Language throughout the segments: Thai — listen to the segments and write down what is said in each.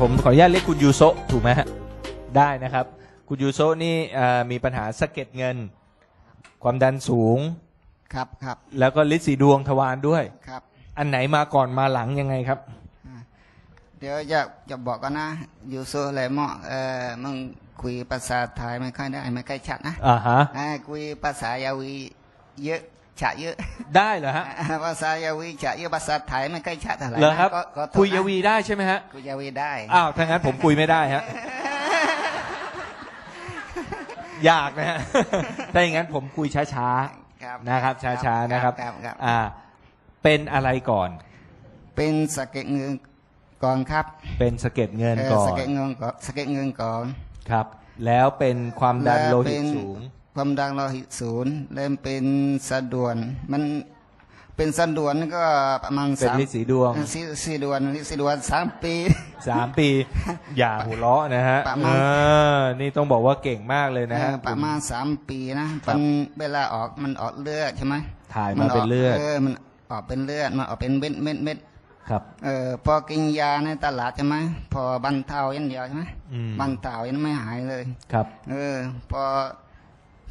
ผมขออนุญาตเรียกคุณยูโซะถูกไหมฮะได้นะครับ คุณยูโซะนี่เอ่อมีปัญหาสะเก็ดเงิน ความดันสูง ครับครับแล้วก็ลิดสีดวงทวารด้วย ครับอันไหนมาก่อนมาหลังยังไงครับเดี๋ยวจะจะบอกกันนะอยู่โซอะไรเหมาะเออมึงคุยภาษาไทยไม่ค่อยได้ไม่ค่อยชัดนะอ่าฮะ อ่าคุยภาษายาวีเยอะ ฉะเยอะ ได้เหรอฮะอ่าภาษายาวีฉะเยอะภาษาไทยไม่ค่อยชัดเท่าไหร่เหรอครับนะก็ก็โทษนะคุยยาวีได้ใช่ไหมฮะคุยยาวีได้อ้าวถ้างั้นผมคุยไม่ได้ฮะยากนะฮะถ้าอย่างนั้นผมคุยช้าครับๆนะครับ ช้าๆนะครับครับครับอ่า เป็นอะไรก่อน เป็นสะเก็ดเงินก่อนครับ เป็นสะเก็ดเงินเออก่อสะนเก็ดเงินก่อนสะเก็ดเงินก่อนครับ แล้วเป็นความดันแล้วโลเป็หิตนสูง ความดันโลหิตสูงเริ่มเป็นสะดวน มันเป็นสะดวนก็ประมาณเป็นสามลิดสีดวงสีสีดวนลิสีดวนสามปี สามปี อย่าหัวเราะนะฮะประเอมาณอนี่ต้องบอกว่าเก่งมากเลยนะฮะเออประมาณสามปีนะมันเวลาออกมันออกเลือดใช่ไหมถ่ายมาเป็นเลือด เออมันออกเป็นเลือดมันออกเป็นเม็ดเม็ดเม็ดครับ เออพอกินยาในตลาดใช่ไหมพอบรรเทาอย่างเดียวใช่ไหมอืม บรรเทายังไม่หายเลย ครับ เออ พอ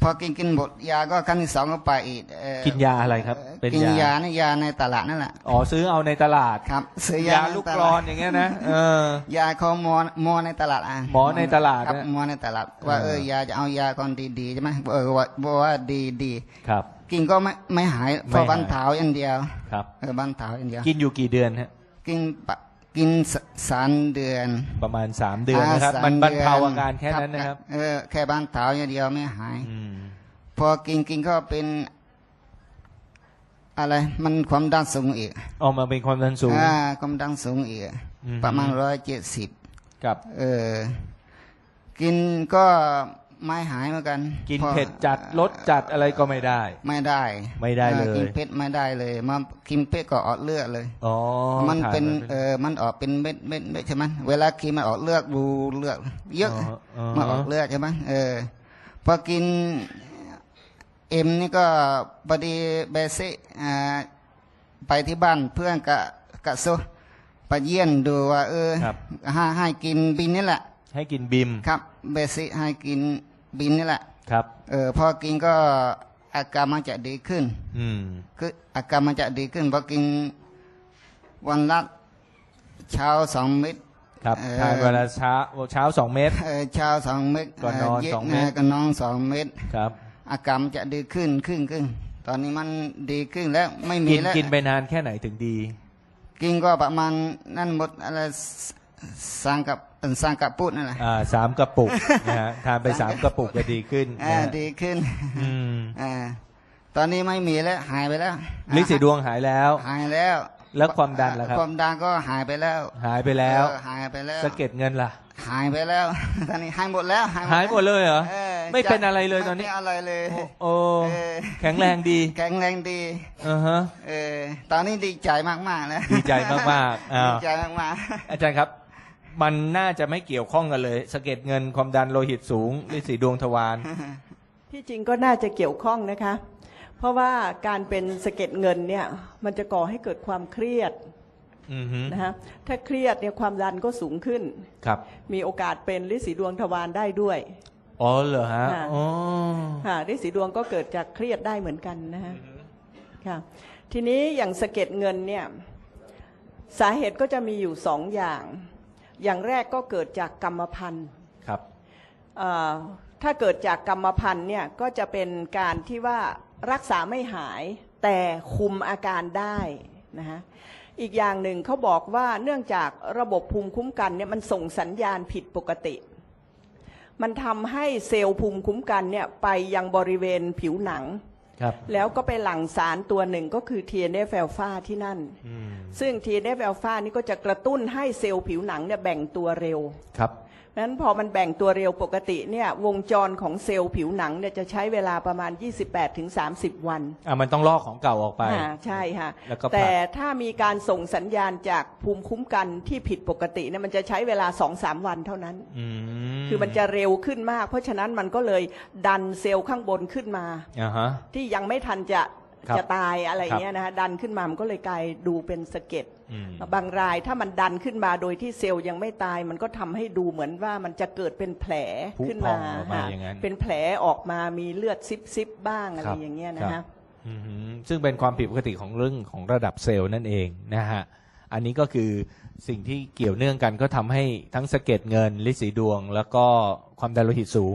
พอกินกินหมดยาก็ครั้งที่สองก็ไปอีกเออกินยาอะไรครับ เป็นกินยายานี่ยาในตลาดนั่นแหละอ๋อซื้อเอาในตลาด ครับซื้อยายาลูกกรอนอย่างเงี้ยนะเออ ยาเขาหมอหมอในตลาดอะหมอในตลาดครับนะ หมอในตลาด ว่าเอเอออยาจะเอายาก่อนดีๆใช่ไหมเออว่าบอกว่าดีดีครับ ๆกินก็ไม่ไม่หายไม่พอหาย บันเทาอย่างเดียวครับ เออบันเทาอย่างเดียว กินอยู่กี่เดือนฮะ กินปะ กินสสามเดือนประมาณสามเดือนนะครับาสามันบรรเทาดือาการแค่นั้นนะครับ เออแค่บันเทาอย่างเดียวไม่หาย อืมพอกินกินก็เป็น อะไร มันความดันสูงอีกออกมาเป็นความดันสูง อ่าความดันสูงอีกอืม ประมาณร้อยเจ็ดสิบ กับ เออ กินก็ ไม่หายเหมือนกันกินพอเผ็ดจัดรสจัดอะไรก็ไม่ได้ ไม่ได้ไม่ได้เลยออกินเผ็ดไม่ได้เลย มากินเผ็ดก็ออกเลือดเลย อ๋อมันถ่ายเป็นมาเออมันออกเป็นเม็ดเม็ดเม็ดใช่ไหมเวลากินมันออกเลือดบูเลือดเยอะอ๋อมาออกเลือดใช่ไหมเออพอกินเอ็มนี่ก็พอดีเบสิอ่าไปที่บ้านเพื่อนกะกะโซไปเยี่ยนดูว่า เออครับ ให้ให้กินบินนี่แหละ ให้กินบิมครับเบสิให้กินบินนี่แหละครับเออพอกินก็อาการมันจะดีขึ้น อืมคืออาการมันจะดีขึ้นพอกินวันละเช้าสองเม็ดครับเอ่อทานเวลาเช้าเช้าสองเม็ดเออเช้าสองเม็ดก่อนนอนย็สองเม็ดก่อนนอนสองเม็ดครับ อาการมันจะดีขึ้นขึ้นขึ้น ตอนนี้มันดีขึ้นแล้วไม่มีกินแล้วกินไปนานแค่ไหนถึงดี กินก็ประมาณนั่นหมดอะไร สสังกับเอิ่มสังกับปุดนั่นแหละอ่าสามกระปุกนะฮะทานไปสามกระปุกก็ดีขึ้นอ่านะฮะดีขึ้นอืมอ่าตอนนี้ไม่มีแล้วหายไปแล้วลิสีดวงหายแล้ว หายแล้ว แล้วความดันล่ะครับความดันก็หายไปแล้ว หายไปแล้วเออหายไปแล้วสะเก็ดเงินล่ะ หายไปแล้ว ตอนนี้หายหมดแล้ว หายหมดเลยเหรอออไม่เป็นอะไรเลยตอนนี้ไม่อะไรเลย โอ้โอ้เออแข็งแรงดี แข็งแรงดีอ่าฮะเออตอนนี้ดีใจมากๆแล้วดีใจมากๆอ้าวดีใจมากอาจารย์ครับ มันน่าจะไม่เกี่ยวข้องกันเลยสะเก็ดเงินความดันโลหิตสูงลิสีดวงทวารที่จริงก็น่าจะเกี่ยวข้องนะคะ เพราะว่าการเป็นสะเก็ดเงินเนี่ย มันจะก่อให้เกิดความเครียดอือฮึนะฮะถ้าเครียดเนี่ยความดันก็สูงขึ้น ครับ มีโอกาสเป็นลิสีดวงทวารได้ด้วย อ๋อเหรอฮะค่ะ อ๋อค่ะลิสีดวงก็เกิดจากเครียดได้เหมือนกันนะฮะค่ะทีนี้อย่างสะเก็ดเงินเนี่ยสาเหตุก็จะมีอยู่สองอย่าง อย่างแรกก็เกิดจากกรรมพันธุ์ครับเอ่อถ้าเกิดจากกรรมพันธุ์เนี่ยก็จะเป็นการที่ว่ารักษาไม่หายแต่คุมอาการได้นะฮะอีกอย่างหนึ่งเขาบอกว่าเนื่องจากระบบภูมิคุ้มกันเนี่ยมันส่งสัญญาณผิดปกติ มันทำให้เซลล์ภูมิคุ้มกันเนี่ยไปยังบริเวณผิวหนัง ครับ แล้วก็ไปหลั่งสารตัวหนึ่งก็คือ TNF อ l p h a ที่นั่นอืมซึ่ง TNF อ l p h a นี่ก็จะกระตุ้นให้เซลล์ผิวหนังเนี่ยแบ่งตัวเร็วครับ นั้นพอมันแบ่งตัวเร็วปกติเนี่ยวงจรของเซลล์ผิวหนังเนี่ยจะใช้เวลาประมาณ 28-30 วันอะมันต้องลอกของเก่าออกไปอ่าใช่ค่ะแล้วก็ผลัก แต่ถ้ามีการส่งสัญญาณจากภูมิคุ้มกันที่ผิดปกติเนี่ยมันจะใช้เวลา 2-3 วันเท่านั้น อืมคือมันจะเร็วขึ้นมาก เพราะฉะนั้นมันก็เลยดันเซลล์ข้างบนขึ้นมา อ่าฮะ ที่ยังไม่ทันจะ ครับจะตายอะไรเงี้ยนะคะดันขึ้นมามันก็เลยกลายดูเป็นสะเก็ดอืม บางรายถ้ามันดันขึ้นมาโดยที่เซลล์ยังไม่ตาย มันก็ทำให้ดูเหมือนว่ามันจะเกิดเป็นแผลผุขึ้นพอมางออกมาค่ะอย่างนั้น เป็นแผลออกมามีเลือดซิบซิบบ้างอะไรครับอย่างเงี้ยคนะรัคะบอือหือซึ่งเป็นความผิดปกติของเรื่องของระดับเซลล์นั่นเองนะฮะ อันนี้ก็คือสิ่งที่เกี่ยวเนื่องกันก็ทำให้ทั้งสะเก็ดเงินลิสีดวง แล้วก็ความดันโลหิตสูง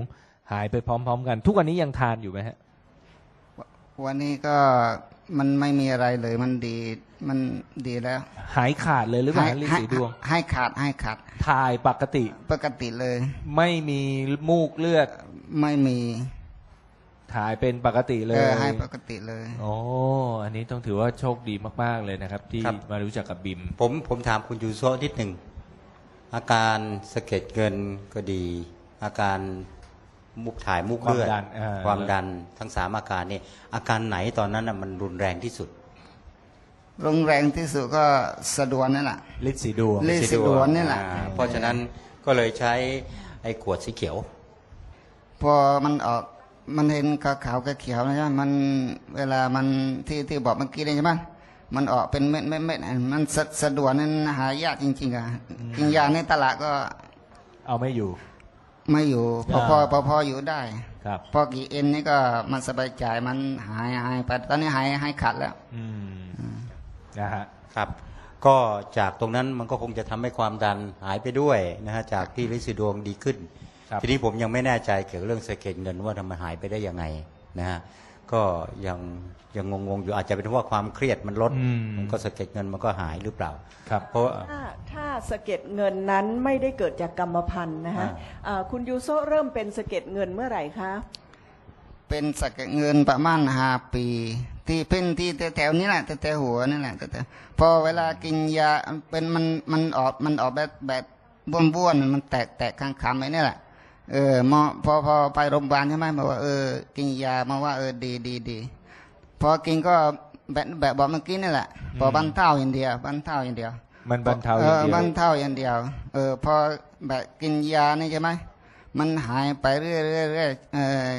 หายไปพร้อม ๆ กัน ทุกวันนี้ยังทานอยู่ไหมฮะ วันนี้ก็มันไม่มีอะไรเลยมันดีมันดีแล้ว หายขาดเลยหรือเปล่าให้ลิให้สีดวง ให้ขาดให้ขาดถ่ายปกติ ปกติเลย ไม่มีมูกเลือด ไม่มี ถ่ายเป็นปกติเลเอยอให้ปกติเลยโอ้อันนี้ต้องถือว่าโชคดีมาก ๆ เลยนะครับ ที่ครับ มารู้จักกับบิม ผมผมถามคุณยูโซะนิดหนึ่ง อาการสะเก็ดเงินก็ดี อาการ มุกถ่ายมุกเลือดความดันอ่าความดันทั้งสามอาการนี่อาการไหนตอนนั้นน่ะมันรุนแรงที่สุดโรงแรงที่สุดก็สะดวนนั่นแหละลิสีดวงลิสีดวงนี่แหละอ่าเพราะฉะนั้นก็เลยใช้ไอ้ขวดสีเขียว พอมันออกมันเห็นขาวขาวๆเขียวๆนะใช่ไหมมันเวลามันที่ที่บอกเมื่อกี้เลยใช่ไหมมันออกเป็นเม็ดเม็ดเม็ดมันสะสะดวนนั้นหายากจริงๆอะกินยาในตลาดก็เอาไม่อยู่ ไม่อยู่พอพอพอพออยู่ได้ ครับ พอกี่เอ็นนี่ก็มันสบายใจมันหายหายไปตอนนี้หายหายขาดแล้ว อืมนะฮะครับ ก็จากตรงนั้นมันก็คงจะทำให้ความดันหายไปด้วยนะฮะจากที่ลิซิดวงดีขึ้นครับทีนี้ผมยังไม่แน่ใจเกี่ยวกับเรื่องสะเก็ดเงินว่าทำไมหายไปได้ยังไงนะฮะ ก็ยังยังงงๆอยู่อาจจะเป็นเพราะว่าความเครียดมันลดอืม มันก็สะเก็ดเงินมันก็หายหรือเปล่า ครับ เพราะว่า ถ้าถ้าสะเก็ดเงินนั้นไม่ได้เกิดจากกรรมพันธุ์นะฮะอ่า อ่าคุณยูโซเริ่มเป็นสะเก็ดเงินเมื่อไหร่คะเป็นสักเงินประมาณห้าปี ที่เป็นที่แถวๆนี้แหละแถวๆหัวนี่แหละแถวๆพอเวลากินยาเป็นมันมันออกมันออกแบบแบบบ้วนๆมันแตกแตกข้างคำไอ้นี่แหละ เออหมอพอพอไปโรงพยาบาลใช่ไหมบอกว่าเออกินยามาว่าเออดีดีดีพอกินก็แบบแบบบอกเมื่อกี้นี่แหละพอบรรเทาอย่างเดียวบรรเทาอย่างเดียว มันบรรเทาอย่างเดียวบรรเทาอย่างเดียว เออพอแบบกินยานี่ใช่ไหมมันหายไปเรื่อยๆเรื่อยๆเออ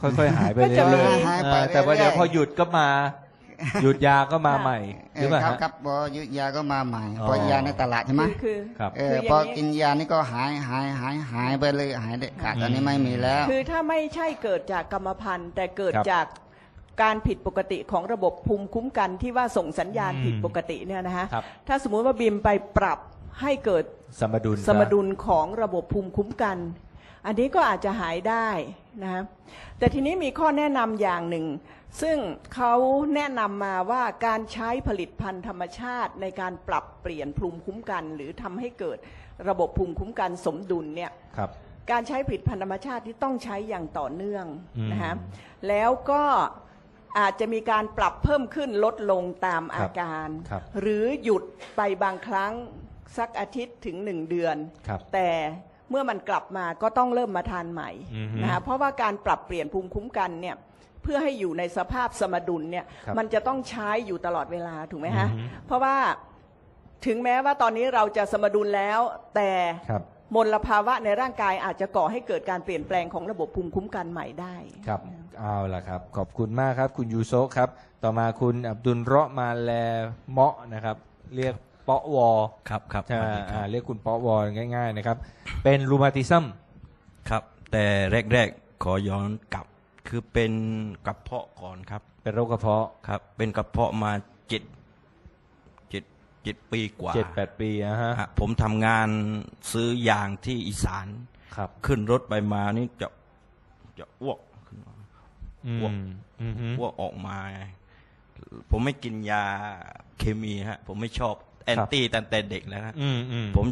ค่อยๆหายไปก็เรื่จะมีอยหายๆไปเออแต่ว่าเรื่อยๆเดี๋ยวพอหยุดก็มา หยุดยาก็มาใหม่เอหรืออเปล่าครับฮะ ครับพอหยุดยาก็มาใหม่อ๋อ พอยาในตลาดใช่ไหมคือคือครับ เอคืออพออย่างนี้กินยานี่ก็หายหายหายหายไปเลยหายเด็ดขาดตอนนี้ไม่มีแล้ว คือถ้าไม่ใช่เกิดจากกรรมพันธุ์ แต่เกิดครับจากการผิดปกติของระบบภูมิคุ้มกันที่ว่าส่งสัญญาณอืมผิดปกติเนี่ยนะฮะครับ ถ้าสมมุติว่าบิมไปปรับให้เกิดสมดุลสมดุลของระบบภูมิคุ้มกัน อันนี้ก็อาจจะหายได้นะฮะแต่ทีนี้มีข้อแนะนำอย่างหนึ่ง ซึ่งเขาแนะนำมาว่าการใช้ผลิตภัณฑ์ธรรมชาติในการปรับเปลี่ยนภูมิคุ้มกัน หรือทำให้เกิดระบบภูมิคุ้มกันสมดุลเนี่ยครับการใช้ผลิตภัณฑ์ธรรมชาติที่ต้องใช้อย่างต่อเนื่องอืมนะฮะแล้วก็อาจจะมีการปรับเพิ่มขึ้นลดลงตามอาการครับหรือหยุดไปบางครั้งสักอาทิตย์ถึงหนึ่งเดือนครับแต่ เมื่อมันกลับมาก็ต้องเริ่มมาทานใหม่อือฮึนะฮะเพราะว่าการปรับเปลี่ยนภูมิคุ้มกันเนี่ยเพื่อให้อยู่ในสภาพสมดุลเนี่ยครับมันจะต้องใช้อยู่ตลอดเวลาถูกไหมฮะอือฮึเพราะว่าถึงแม้ว่าตอนนี้เราจะสมดุลแล้ว แต่ครับมลภาวะในร่างกายอาจจะก่อให้เกิดการเปลี่ยนแปลงของระบบภูมิคุ้มกันใหม่ได้ครับเอาล่ะครับ ขอบคุณมากครับ คุณยูโซะครับ ต่อมาคุณอับดุลเราะห์มาแลเมาะนะครับ เรียกเปาะวอครับครับใช่ไหมสวัสดีคอ่ารับเรียกคุณเปาะวอง่าย ๆ นะครับ เป็นรูมาติซึมครับ แต่แรกๆขอย้อนกลับ คือเป็นกระเพาะก่อนครับ เป็นโรคกระเพาะครับ เป็นกระเพาะมาเจ็ดเจ็ดเจ็ดปีกว่าเจ็ดแปดปีนะฮะฮะ ผมทำงานซื้อยางที่อีสานครับ ขึ้นรถไปมานี่จะจะอ้วกขึ้นมาอืมอ้วกอืมฮึอ้วกออกมา ผมไม่กินยาเคมีฮะ ผมไม่ชอบ แอนตี้ตั้งแต่เด็กแล้วฮะอืมอืมผม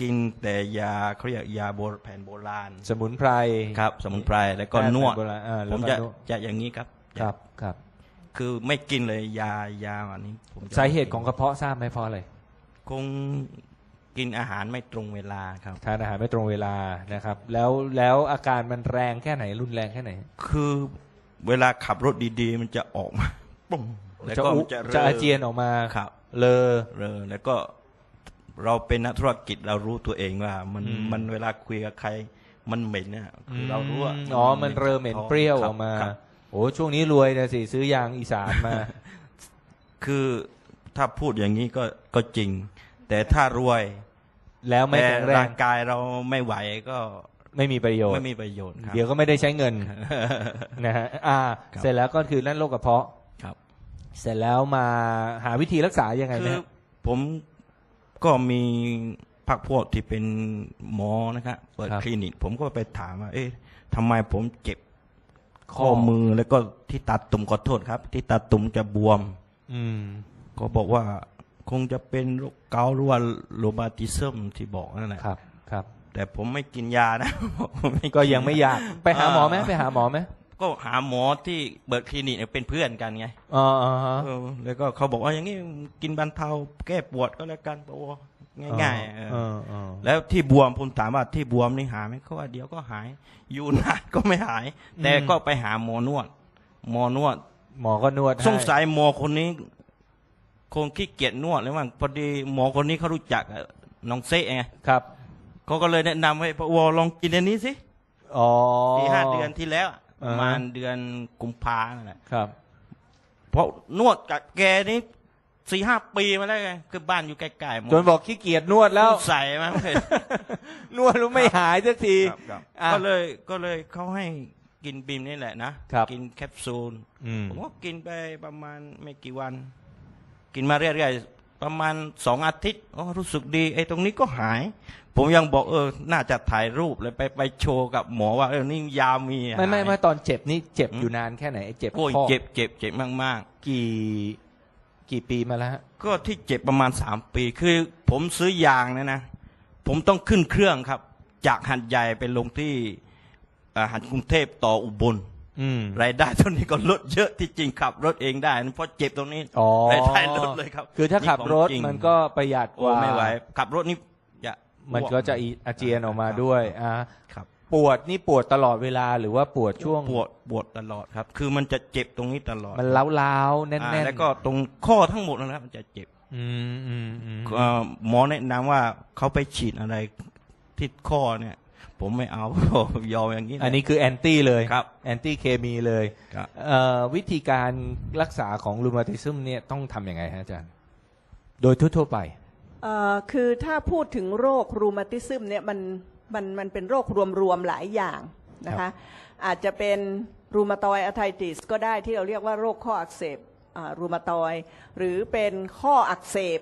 กินแต่ยาเขาเรียกยาโบแผนโบราณ สมุนไพรครับ สมุนไพรแล้วก็นวดแพทย์แผนโบราณอ่าแล้วผมก็จะนวดจะอย่างนี้ครับครับครับ คือไม่กินเลยยายาอันนี้ผมจะสาเหตุของกระเพาะทราบไหมเพราะอะไรคงกินอาหารไม่ตรงเวลาครับทานอาหารไม่ตรงเวลานะครับ แล้วแล้วอาการมันแรงแค่ไหนรุนแรงแค่ไหน คือเวลาขับรถดีๆ มันจะออกมาปุ้งแล้วจะก็อุมันจะจะเรอาเจียนออกมาครับ เลอเรอแล้วก็เราเป็นนักธุรกิจเรารู้ตัวเองว่า มันอืมมันเวลาคุยกับใคร มันเหม็นเนี่ยคือเรารู้ว่าอ๋อมันเริ่มเหม็นเปรี้ยวออกมาครับโอ้ช่วงนี้รวยนะสิซื้อยางอีสานมา คือถ้าพูดอย่างนี้ก็ก็จริง แต่ถ้ารวยแล้วไม่แต่แข็งแรร่างงกายเราไม่ไหวก็ไม่มีประโยชน์ไม่มีประโยชน์ครับเดี๋ยวก็ไม่ได้ใช้เงินนะฮะอ่าครับเสร็จแล้วก็คือนั่นโรคกระเพาะครับ เสร็จแล้วมาหาวิธีรักษายังไงคืนะอผมก็มีพักพวกที่เป็นหมอนะครับเปิดคลินิก ผมก็ไปถามว่า เอ๊ะทำไมผมเจ็บข้อมือแล้วก็ที่ตาตุ่มขอโทษครับ ที่ตาตุ่มจะบวม อืม ก็บอกว่าคงจะเป็นโรคเกาต์หรือว่าโรมาติซึมที่บอกนั่นแหละครับ ครับ แต่ผมไม่กินยานะ ผมไม่ก็ยังไม่อยาก ไปหาหมอไหมอ่าไปหาหมอไหม ก็หาหมอที่เปิดคลินิกเนี่ยเป็นเพื่อนกันไงอ๋ออ๋อฮะ เออแล้วก็เขาบอกว่าอย่างนี้กินบรรเทาแก้ปวดก็แล้วกันปะง่ายๆเออ เออเออแล้วที่บวมผมถามว่าที่บวมนี่หายไหมเขาว่าเดี๋ยวก็หาย อยู่นานก็ไม่หาย แต่ก็ไปหาหมอนวด หมอนวด หมอก็นวดให้สงสัยหมอคนนี้ คงขี้เกียจนวดเลยมั้งพอดีหมอคนนี้เขารู้จักกับน้องเซ่ไงครับ เขาก็เลยแนะนำให้พะวอลองกินอันนี้สิอ๋อสี่ห้าเดือนที่แล้วอะอ่าฮะ ประมาณเดือนกุมภานั่นแหละครับ เพราะนวดกับแกนี่สี่ห้าปีมาแล้วไงคือบ้านอยู่ใกล้ๆหมดจนบอกขี้เกียจนวดแล้วใส่มาเลยนวดแล้วไม่หายสักทีครับครับอะ ก็เลยก็เลยเขาให้กินบิมนี่แหละนะครับ กินแคปซูลอืมผมก็กินไปประมาณไม่กี่วัน กินมาเรื่อยๆ ประมาณสองอาทิตย์อ๋อรู้สึกดีไอ้ตรงนี้ก็หาย ผมยังบอกเออ น่าจะถ่ายรูปเลยไปไปโชว์กับหมอว่าเออนี่ยามีไม่ไม่หายไม่ตอนเจ็บนี่เจ็บอยู่นานแค่ไหนไอ้เจ็บโอ้ยข้อเจ็บเจ็บเจ็บมาก กี่กี่ปีมาแล้วฮะๆ ก็ที่เจ็บประมาณสามปีคือผมซื้อยางเนะนะ ผมต้องขึ้นเครื่องครับ จากหัดใหญ่ไปลงที่อ่าหัดกรุงเทพต่ออุบลอืม รายได้ตอนนี้ก็ลดเยอะที่จริงขับรถเองได้นะเพราะเจ็บตรงนี้อ๋อรายได้ลดเลยครับ คือถ้าขับรถนี่ของจงมันก็ประหยัดกโอ้ว่าไม่ไหวขับรถนี่อย่ามันก็จะอีอาเจียนออกมาด้วยอ่าครับ ปวดนี่ปวดตลอดเวลาหรือว่าปวดช่วงปวดปวดตลอดครับ คือมันจะเจ็บตรงนี้ตลอด มันล้าวๆแน่อ่านๆแล้วก็ตรงข้อทั้งหมดนะครับมันจะเจ็บอืมอืมอืมเอ่อหมอแนะนำว่าเขาไปฉีดอะไรที่ข้อเนี่ย ผมไม่เอา ผมยอมอย่างนี้แหละอันนี้คือแอนตี้เลยครับแอนตี้เคมีเลยครับ เอ่อวิธีการรักษาของรูมาติซึมเนี่ยต้องทำยังไงฮะอาจารย์ โดยทั่วๆไป เอ่อคือถ้าพูดถึงโรครูมาติซึมเนี่ยมันมันมันเป็นโรครวมๆหลายอย่างนะครัคะบ อาจจะเป็นรูมาตอยอะไทติสก็ได้ที่เราเรียกว่าโรคข้ออักเสบอ่ารูมาตอย หรือเป็นข้ออักเสบ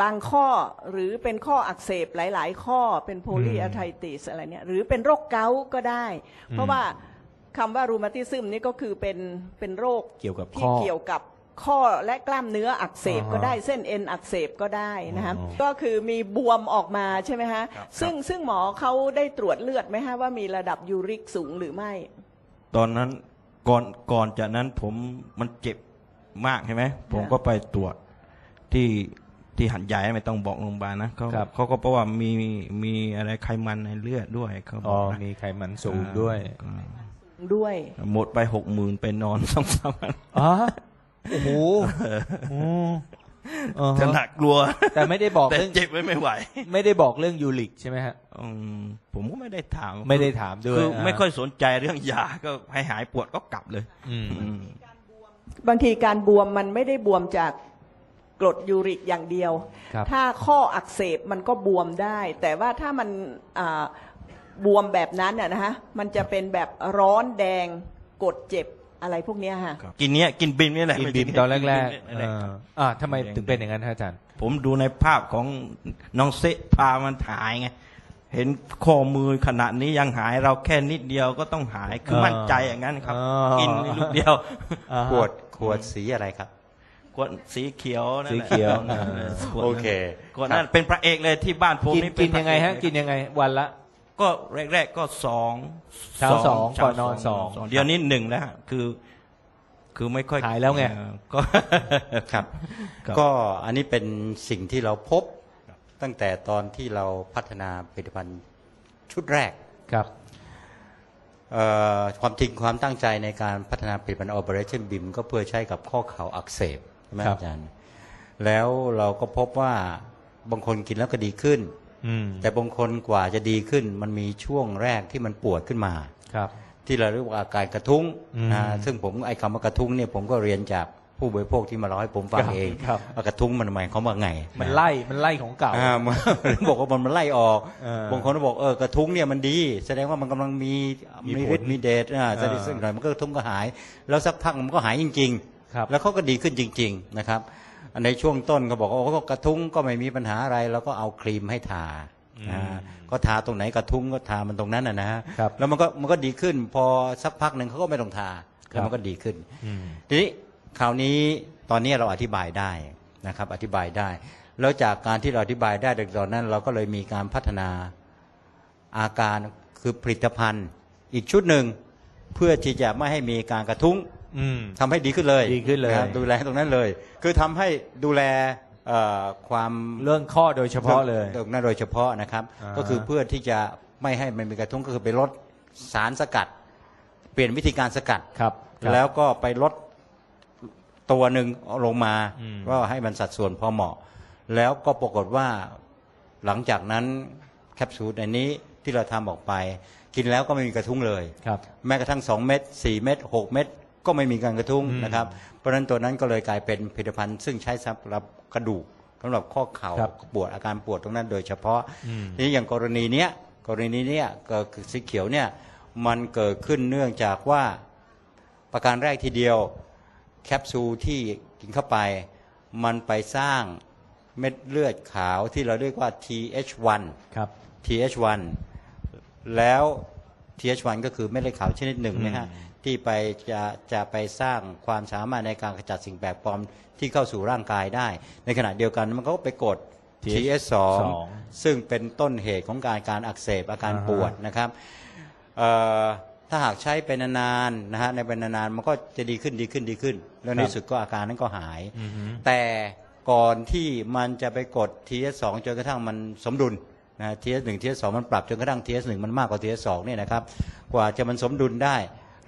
บางข้อหรือเป็นข้ออักเสบหลาย ๆ ข้อเป็นโพลีอะไทติสอะไรเนี่ยหรือเป็นโรคเกาต์ก็ได้ เพราะว่าคำว่ารูมาติซึมนี่ก็คือเป็นเป็นโรคเกี่ยวกับที่ข้อเกี่ยวกับข้อและกล้ามเนื้ออักเสบอ่าฮะก็ได้เส้นเอ็นอักเสบก็ได้นะครับอ๋อ ก็คือมีบวมออกมาใช่ไหมฮะครับซึ่งซึ่งหมอเขาได้ตรวจเลือดไหมฮะว่ามีระดับยูริกสูงหรือไม่ ตอนนั้นก่อนก่อนจากนั้นผมมันเจ็บมากใช่ไหมผมก็ไปตรวจที่ ที่หันใหญ่ไม่ต้องบอกโรงพยาบาลนะเขาครับ เขาก็บอกว่ามีมีอะไรไขมันในเลือดด้วยเขาบอ๋ออกนะมีไขมันสูงด้วยอ่าด้วย หมดไปหกหมื่นไปนอนสองสามวันอ๋อโอ้โหโอ้อ่าฮะจะหนักกลัว แต่ไม่ได้บอกแต่เรื่องเจ็บไว้ไม่ไหวไม่ได้บอกเรื่องยูริกใช่ไหมฮะ อืมผมก็ไม่ได้ถามไม่ได้ถามด้วยคืออ่าไม่ค่อยสนใจเรื่องยาก็ให้หายปวดก็กลับเลย อืม อืมบางทีการบวมมันไม่ได้บวมจาก กรดยูริกอย่างเดียว ครับ ถ้าข้ออักเสบมันก็บวมได้ แต่ว่าถ้ามันอ่าบวมแบบนั้นน่ะนะฮะมันจะเป็นแบบร้อนแดงกดเจ็บอะไรพวกเนี้ยฮะครับกินเนี้ยกินบิมนี่แหละกินไม่บิมใช่ตอนแรกบิมๆนี่เอแหละอครับอ่าทำไมแดงๆถึงเป็นอย่างนั้นฮะอาจารย์ผมดูในภาพของน้องเซะพามันหายไง เห็นข้อมือขนาดนี้ยังหายเราแค่นิดเดียวก็ต้องหายคือเออมั่นใจอย่างนั้นครับ เออกินลูกเดียว อ่าฮะ ขวดขวดสีอะไรครับ ขวดสีเขียวนั่นสีแหละเขียวนั่นเออขวดโอเคขวดนั้นเป็นพระเอกเลยที่บ้านผมกินนี่เป็กินพรยังไงฮะ เอกกินยังไง วันละ ก็แรกๆก็สองเช้าสองเช้าก่อนนอนสองเดี๋ยวนี้หนึ่งแล้วฮะคือ คือไม่ค่อยหายแล้วไง เออก็ ครับ ครับ ก็อันนี้เป็นสิ่งที่เราพบตั้งแต่ตอนที่เราพัฒนาผลิตภัณฑ์ชุดแรกครับ เอ่อความจริงความตั้งใจในการพัฒนาผลิตภัณฑ์ Operation BIM ก็เพื่อใช้กับข้อเข่าอักเสบใช่ ไหมครับอาจารย์ แล้วเราก็พบว่าบางคนกินแล้วก็ดีขึ้นอืมแต่บางคนกว่าจะดีขึ้น มันมีช่วงแรกที่มันปวดขึ้นมาครับ ที่เราเรียกว่าอาการกระทุ้งอืมนะซึ่งผมไอ้คำว่ากระทุ้งเนี่ยผมก็เรียนจากผู้บริโภคที่มาเล่าให้ผมฟังครับเองครับว่ากระทุ้งมันหมายความว่าไง มันไล่มันไล่ของเก่าอ่ามันบอกว่ามันมันไล่ออกเออบางคนก็บอกเออกระทุ้งเนี่ยมันดี แสดงว่ามันกำลังมีมีมีผลฤทธิ์มีเดชอ่าเออแสดงซึ่งหน่อยมันก็กระทุ้งก็หาย แล้วสักพักมันก็หายจริงครับๆ แล้วเขาก็ดีขึ้นจริง ๆนะครับ ในช่วงต้นก็บอกว่าโอ้ก็กระทุ้งก็ไม่มีปัญหาอะไร แล้วก็เอาครีมให้ทาอ่าก็ทาตรงไหนกระทุ้งก็ทามันตรงนั้นนะนะฮะครับแล้วมันก็มันก็ดีขึ้น พอสักพักหนึ่งเขาก็ไม่ต้องทาครัแล้วบมันก็ดีขึ้นอืมทีนี้คราวนี้ตอนนี้เราอธิบายได้นะครับ อธิบายได้ แล้วจากการที่เราอธิบายได้ในตอนนั้น เราก็เลยมีการพัฒนาอาการคือผลิตภัณฑ์ อีกชุดหนึ่งเพื่อที่จะไม่ให้มีการกระทุ้งอืม ทำให้ดีขึ้นเลยดีขึ้นเลยะครับดูแลตรงนั้นเลย คือทำให้ดูแลเอ่อความเรื่องข้อโดยเฉพาะเลยตรงนั้นโดยเฉพาะนะครับอ่าก็คือเพื่อที่จะไม่ให้มันมีกระทุ้งก็คือไปลดสารสกัด เปลี่ยนวิธีการสกัดครับครับแล้วก็ไปลดตัวหนึ่งลงมาอืมว่าให้มันสัดส่วนพอเหมาะ แล้วก็ปรากฏว่าหลังจากนั้นแคปซูลในนี้ที่เราทำออกไป กินแล้วก็ไม่มีกระทุ้งเลยครับแม้กระทั่ง 2 เม็ด4เม็ด6เม็ด ก็ไม่มีการกระทุ้งอืมนะครับ เพราะฉะนั้นตัวนั้นก็เลยกลายเป็นผลิตภัณฑ์ ซึ่งใช้สำหรับกระดูกสำหรับข้อเข่าครับปวดอาการปวดตรงนั้นโดยเฉพาะอืมทีนี้อย่างกรณีเนี้ยกรณีเนี้ยก็คือสีเขียวเนี่ยมันเกิดขึ้นเนื่องจากว่าประการแรกทีเดียวแคปซูลที่กินเข้าไป มันไปสร้างเม็ดเลือดขาวที่เราเรียกว่า TH1 ครับ TH1 แล้ว TH1 ก็คือเม็ดเลือดขาวชนิดหนึ่งนะฮะอืมที่ไปจะจะไปสร้างความสามารถในการขจัดสิ่งแปลกปลอมที่เข้าสู่ร่างกายได้ ในขณะเดียวกันมันก็ไปกด TH2 ซึ่งเป็นต้นเหตุของการการอักเสบอาการอ่าฮะปวดนะครับเอ่อถ้าหากใช้ไปนานๆนะฮะในเป็นนานๆมันก็จะดีขึ้นดีขึ้นดีขึ้น แล้วในที่สุดก็อาการนั้นก็หายอือฮึแต่ก่อนที่มันจะไปกด TS2 จนกระทั่งมันสมดุล นะ TS1 TS2 มันปรับจนกระทั่ง TS1 มันมากกว่า TS2 เนี่ยนะครับกว่าจะมันสมดุลได้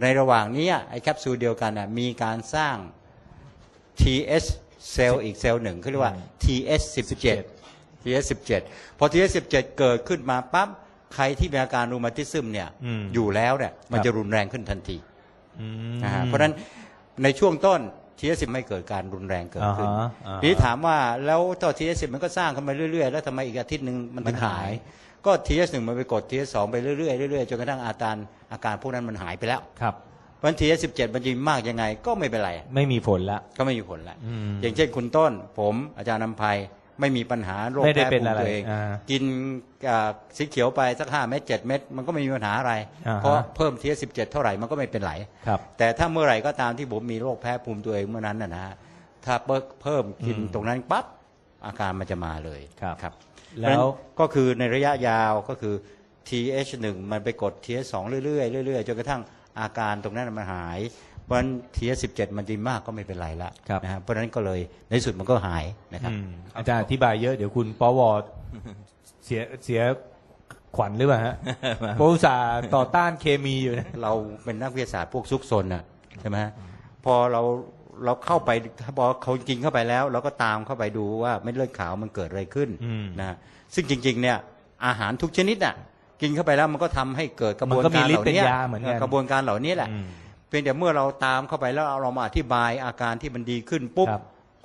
ในระหว่างเนี้ยไอ้แคปซูลเดียวกันน่ะมีการสร้าง TS เซลล์อีกเซลล์หนึ่งเขาเรียกว่า TS17 TS17 พอ TS17 เกิดขึ้นมาปั๊บใครที่มีอาการรูมาติซึมเนี่ยอืมอยู่แล้วเนี่ยมันครับจะรุนแรงขึ้นทันทีอืมนะฮะเพราะฉะนั้นในช่วงต้น TS10 ไม่เกิดการรุนแรงเกิดขึ้นอ่าฮะอ่าฮะ ทีนี้ถามว่าแล้วต่อ TS10 มันก็สร้างขึ้นมาเรื่อย ๆ แล้วทำไมอีกอาทิตย์หนึ่งมันถึงหาย ก็ TS1 มันไปกด TS2 ไปเรื่อยๆเรื่อยๆจนกระทั่งอาการอาการพวกนั้นมันหายไปแล้วครับ เพราะฉะนั้น TS17 มันจะมีมากยังไงก็ไม่เป็นไร ไม่มีผลละ ก็ไม่มีผลละอืม อย่างเช่นคุณต้น ผมอาจารย์นำภัย ไม่มีปัญหาโรคไม่ได้แพ้เป็นภูอะมิไรตัวเองอ่ากินอ่าสีเขียวไปสักห้าเม็ดเจ็ดเม็ดมันก็ไม่มีปัญหาอะไร อ่าฮะ เพราะเพิ่ม TS17 เท่าไหร่มันก็ไม่เป็นไรครับ แต่ถ้าเมื่อไหร่ก็ตามที่ผมมีโรคแพ้ภูมิตัวเองเมื่อนั้นนะนะฮะถ้าเพิ่มเพิ่มกินอืมตรงนั้นปั๊บอาการมันจะมาเลยครับครับแล้ว เพราะฉะนั้นก็คือในระยะยาวก็คือ TH1 มันไปกด TH2 เรื่อยๆเรื่อยๆจนกระทั่งอาการตรงนั้นมันหายเพ ราะฉะนั้น TH17 มันดีมากก็ไม่เป็นไรละครับ นะฮะเพราะฉะนั้นก็เลยในที่สุดมันก็หายนะครับอืมอาจารย์อธิบายเยอะเดี๋ยวคุณปวเสียเสียขวัญหรือเปล่าฮะเพราะอุตส่าห์ต่อต้านเคมีอยู่นะเราเป็นนักวิทยาศาสตร์พวกซุกซนน่ะใช่ไหมฮะพอเราเราเข้าไปถ้าพอเขากินเข้าไปแล้ว เราก็ตามเข้าไปดูว่าเม็ดเลือดขาวมันเกิดอะไรขึ้นอืม นะฮะซึ่งจริง ๆ เนี่ยอาหารทุกชนิดน่ะกินเข้าไปแล้วมันก็ทำให้เกิดกระบวนมันก็มีการฤเหทธิ์ล่าเป็นนี้ยาเหมือนกันกระบวนการเหล่านี้แหละ อืมเพียงแต่เมื่อเราตามเข้าไปแล้วเรามาอธิบายอาการที่มันดีขึ้นปุ๊บครับ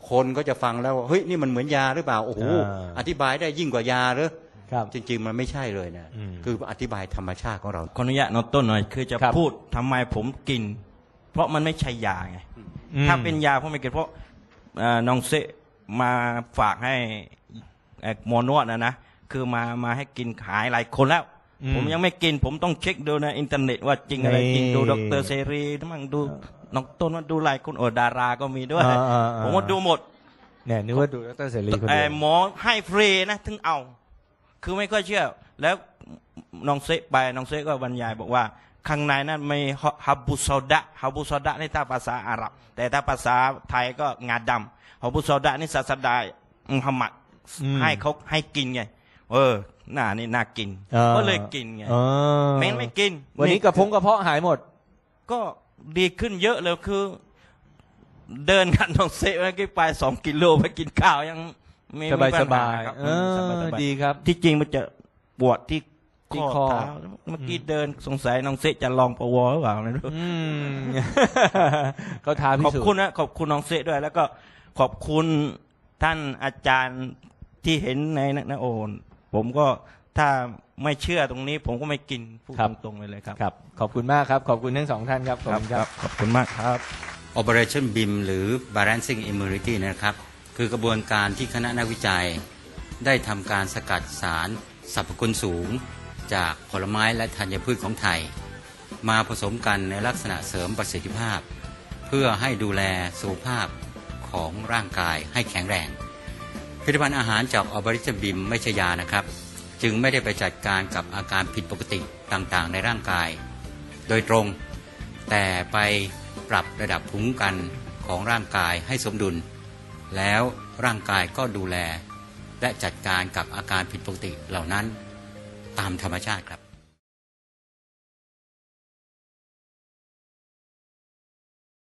คนก็จะฟังแล้วว่าเฮ้ยนี่มันเหมือนยาหรือเปล่าโอ้โหอ่า อธิบายได้ยิ่งกว่ายาเหรือครับ จริง ๆ มันไม่ใช่เลยนะอืม คืออธิบายธรรมชาติของเรา ขออนุญาตนอตต้นหน่อยคือจะครับ พูดทำไมผมกิน เพราะมันไม่ใช่ยาไง อืม ถ้าเป็นยาผมไม่กินเพราะเอ่อน้องเซมาฝากให้เอ่อหมอนวดนะนะคือมามาให้กินขายหลายคนแล้วอืม ผมยังไม่กิน ผมต้องเช็คดูในอินเทอร์เน็ตว่าจริงอะไรนี่จริงดูดรเซรีมั่งดูน้องต้นว่าดูหลายคนโอดาราก็มีด้วยอ่าอ่าอ่าผมว่าดูหมดเนี่ยนึกว่าดูดรเสรีคนเอ่เดีอยวหมอให้ฟรีนะถึงเอา คือไม่ค่อยเชื่อ แล้วน้องเซไปน้องเซก็บรรยายบอกว่าข้างในนั้นมีฮับบุซอดะฮับบุซอดะนี่ถ้าภาษาอาหรับ แต่ถ้าภาษาไทยก็งาดำฮับบุซอดะนี่ศาสดามุฮัมมัดอืมให้เขาให้กินไง เออ น่านี่น่ากิน อ่า ก็เลยกินไงอ๋อแม่งไม่กินวันนี้กระพงกระเพาะหายหมด ก็ดีขึ้นเยอะเลยคือ เดินกันน้องเซเมื่อกี้ไปสองกิโลไปกินข้าวยังไม่สบายไม่สมีปัญบาหายครับเอสอบายๆดีครับ ที่จริงมันจะปวดที่ที่ข้อข้อเท้าเมื่อกี้เดินสงสัยน้องเซจะลองปวหรือเปล่าไม่รู้อืม ก็ท้าพิขอบสูจคุณน์นะขอบคุณน้องเซด้วย แล้วก็ขอบคุณท่านอาจารย์ที่เห็นในนะโอน ผมก็ถ้าไม่เชื่อตรงนี้ ผมก็ไม่กินพูดตรงๆไปเลยครับครับ ขอบคุณมากครับ ขอบคุณทั้งสองท่านครับขอบครับคุณคครัรับบขอบคุณมากครับ Operation BIM หรือ Balancing Immunity นะครับ คือกระบวนการที่คณะนักวิจัย ได้ทำการสกัดสารสรรพคุณสูง จากผลไม้และธัญพืชของไทย มาผสมกันในลักษณะเสริมประสิทธิภาพ เพื่อให้ดูแลสุขภาพของร่างกายให้แข็งแรง ผลิตภัณฑ์อาหารจากออบริชบิมไม่ใช่ยานะครับ จึงไม่ได้ไปจัดการกับอาการผิดปกติต่างๆ ในร่างกาย โดยตรง แต่ไปปรับระดับภูมิคุ้มกันของร่างกายให้สมดุล แล้วร่างกายก็ดูแล และจัดการกับอาการผิดปกติเหล่านั้น ตามธรรมชาติครับ